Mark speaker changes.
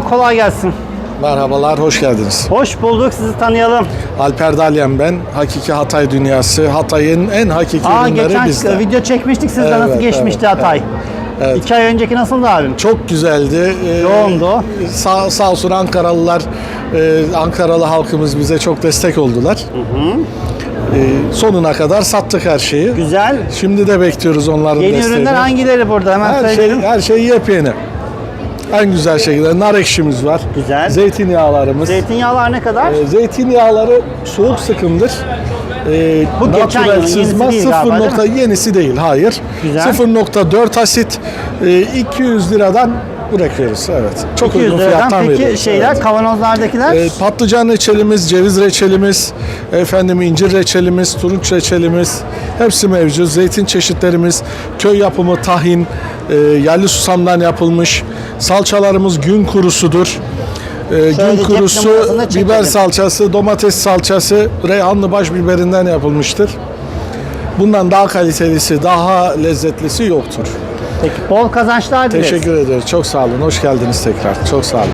Speaker 1: Kolay gelsin.
Speaker 2: Merhabalar, hoş geldiniz.
Speaker 1: Hoş bulduk. Sizi tanıyalım.
Speaker 2: Alper Dalyan ben. Hakiki Hatay Dünyası. Hatay'ın en hakiki
Speaker 1: Aa
Speaker 2: ürünleri
Speaker 1: geçen
Speaker 2: bizde.
Speaker 1: video çekmiştik nasıl
Speaker 2: Evet,
Speaker 1: geçmişti
Speaker 2: evet,
Speaker 1: Hatay.
Speaker 2: evet.
Speaker 1: İki ay önceki nasıldı abim?
Speaker 2: Çok güzeldi. Ee,
Speaker 1: Yoğundu.
Speaker 2: Sağ, sağ olsun Ankaralılar, e, Ankaralı halkımız bize çok destek oldular. Ee, sonuna kadar sattık her şeyi.
Speaker 1: Güzel.
Speaker 2: Şimdi de bekliyoruz onların
Speaker 1: Yeni
Speaker 2: desteğini.
Speaker 1: ürünler hangileri burada? Hemen
Speaker 2: Her şey,
Speaker 1: söyleyelim.
Speaker 2: her şey yepyeni. En güzel şekilde nar ekşimiz var.
Speaker 1: Güzel.
Speaker 2: Zeytinyağlarımız.
Speaker 1: Zeytinyağlar ne kadar?
Speaker 2: Ee, Zeytinyağları soğuk sıkımdır. Ee,
Speaker 1: Bu geçen yılın yenisi
Speaker 2: sızma
Speaker 1: değil galiba,
Speaker 2: 0
Speaker 1: değil
Speaker 2: nokta yenisi değil. Hayır.
Speaker 1: Güzel.
Speaker 2: 0.4 asit e, 200 liradan bırakıyoruz. Evet. Çok
Speaker 1: 200
Speaker 2: uygun
Speaker 1: liradan.
Speaker 2: fiyattan
Speaker 1: Peki
Speaker 2: veriyoruz.
Speaker 1: şeyler
Speaker 2: Evet.
Speaker 1: kavanozlardakiler?
Speaker 2: Ee, patlıcan reçelimiz, ceviz reçelimiz, efendim incir reçelimiz, turunç reçelimiz hepsi mevcut. Zeytin çeşitlerimiz, köy yapımı tahin, e, yerli susamdan yapılmış. Salçalarımız gün kurusudur. E, gün kurusu, biber salçası, domates salçası, reyhanlı baş biberinden yapılmıştır. Bundan daha kalitelisi, daha lezzetlisi yoktur.
Speaker 1: Peki bol kazançlar dileriz.
Speaker 2: Teşekkür ederiz. Çok sağ olun. Hoş geldiniz tekrar. Çok sağ olun.